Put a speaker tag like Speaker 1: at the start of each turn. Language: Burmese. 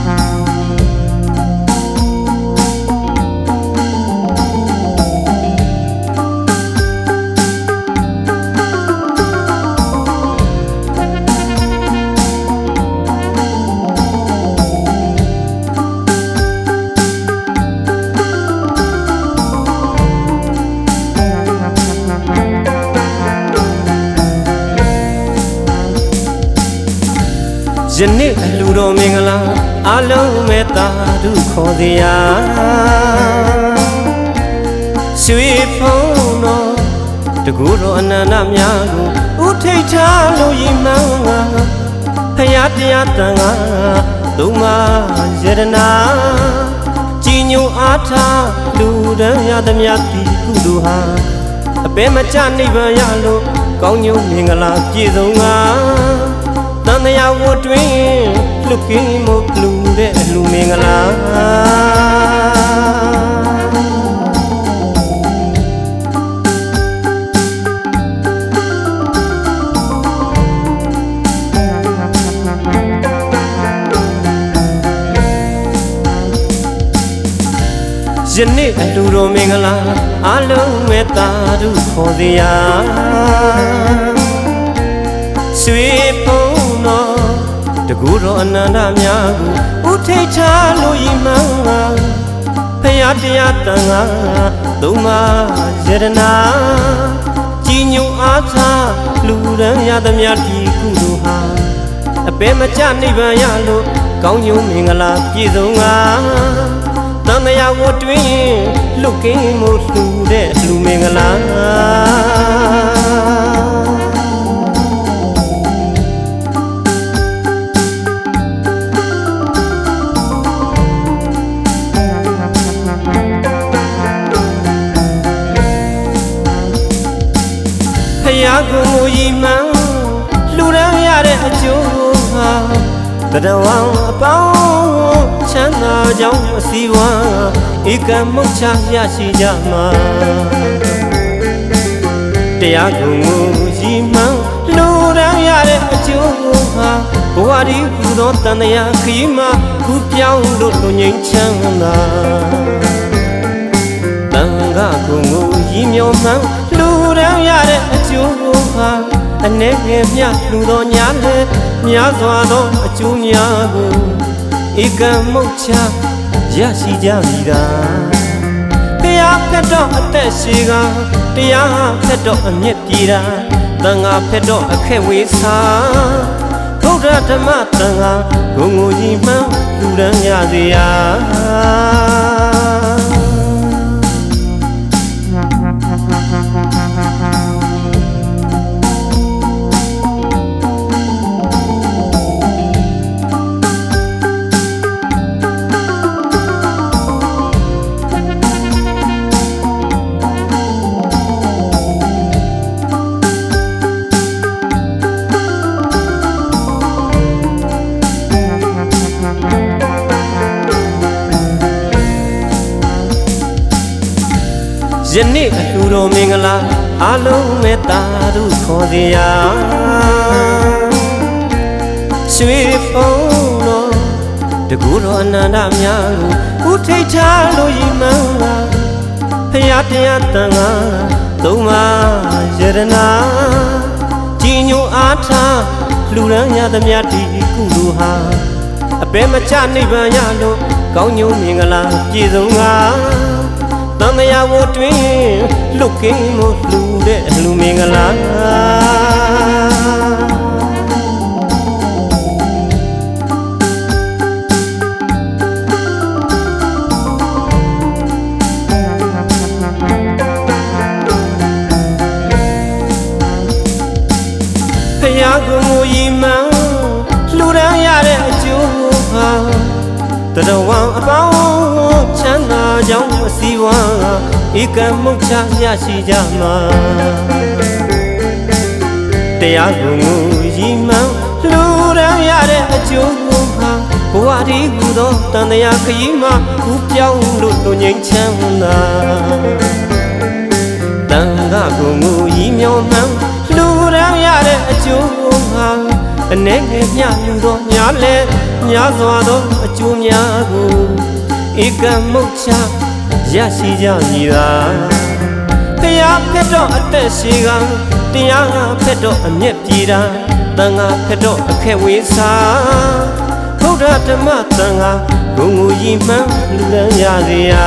Speaker 1: Thank you. ယနေ့အလူတော်မင်္ဂလာအလုံးမဲ့တာဓုခေါ်စရာရွှေဖုံးတော်တကူတော်အနန္တများကိုဥထိတ်ချလို့ရင်မှန်ငါဖယားတရားတန်ငါသုံးမယရနာကြည်ညိုအားထားလူတန်းရသမျှဒီကုသိုလ်ဟာအပေမချနိဗ္ဗာန်ရလို့ကောင်းညုံမင်္ဂလာပြည့်စုံငါ တန်တရားဝတ်တွင်လူကင်းမလူတဲ့လူမင်္ဂလာယနေ့အလူတော်မင်္ဂလာအလုံးမဲ့တာဓုခေါ်စရာရွှေဖုံးတော် တကူတော်အနန္တများကိုဥထိတ်ချလို့ဤမှန်ငါဖယားတရားတန်ငါသုံးမယရနာကြည်ညိုအားထားလူရန်ရသမျှဒီကုသိုလ်ဟာအပေမချနိဗ္ဗာန်ရလို့ကောင်းကျိုးမင်္ဂလာပြည့်စုံငါတန်မြာဝတ်တွင်လွတ်ကင်းမှုလှူတဲ့လူမင်္ဂလာ ဖယားကိုမူရီမှန်လှူဒန်းရတဲ့အကျိုးဟာတရဝံအပေါင်းချမ်းသာကြောင်းအစီဝါဧကမုတ်ချရရှိကြမှာတရားကိုမူရီမှန်လှူဒန်းရတဲ့အကျိုးဟာဘဝဒီဟူသောတန်တရားခရီးမှာခုပြောင်းလို့လူငိမ့်ချမ်းသာတန်ခါကိုငိုရီမျောမှန်းလူရန်ရတဲ့အကျိုးဟာ အနေငယ်မြလူတော်ညာလေများစွာသောအကျိုးများကိုဧကမုတ်ချရရှိကြပြီသာတရားဖက်တော့အသက်ရှိကတရားဖက်တော့အမျက်ပြေတာတန်ခါဖက်တော့အခက်ဝေးစာဘုရားဓမ္မတန်ခါကိုငိုကြီးမှန်းလူရန်ရစေရာ ယနေ့အလှူတော်မင်္ဂလာအလုံးမဲ့တာဓုခေါ်စရာရွှေပုံတော်တကူတော်အနန္တများကိုဥထိတ်ချလို့ဤမှန်လာဖယားတရားတန်ခါသုံးပါယရနာကြည်ညိုအားထားလူရန်ရသမျှဒီကုလူဟာအပေမချနိဗ္ဗာန်ရလို့ကောင်းညုံမင်္ဂလာပြည့်စုံငါ တန်မြာဝတွင်လွတ်ကင်းမလှူတဲ့လူမင်္ဂလာဖယားကိုမူရီမှန်လှူဒန်းရတဲ့အကျိုးဟာတရဝံအပေါင်းချမ်းသာ ကြောင့်အစည်းဝါးဧကမုတ်ချရရှိကြမှာတရားကိုငူရီမှန်လူရန်ရတဲ့အကျိုးကိုဟာဘဝဒီကူသောတန်တရားခရီးမှာကူပြောင်းလို့လူငိမ့်ချမ်းသာတန်ခါကိုငူရီမြော်မှန်လူရန်ရတဲ့အကျိုးကိုဟာအနေငယ်မျှလူသောများလဲများစွာသောအကျိုးများကို ဧကမုတ်ချရရှိကြမည်သာတရားဖက်တော့အသက်ရှိကတရားဖက်တော့အမျက်ပြေတာတန်ခါဖက်တော့အခက်ဝေးစာဘုရားဓမ္မတန်ခါဂုံကိုရင်မှန်းလူလန်းရစေရာ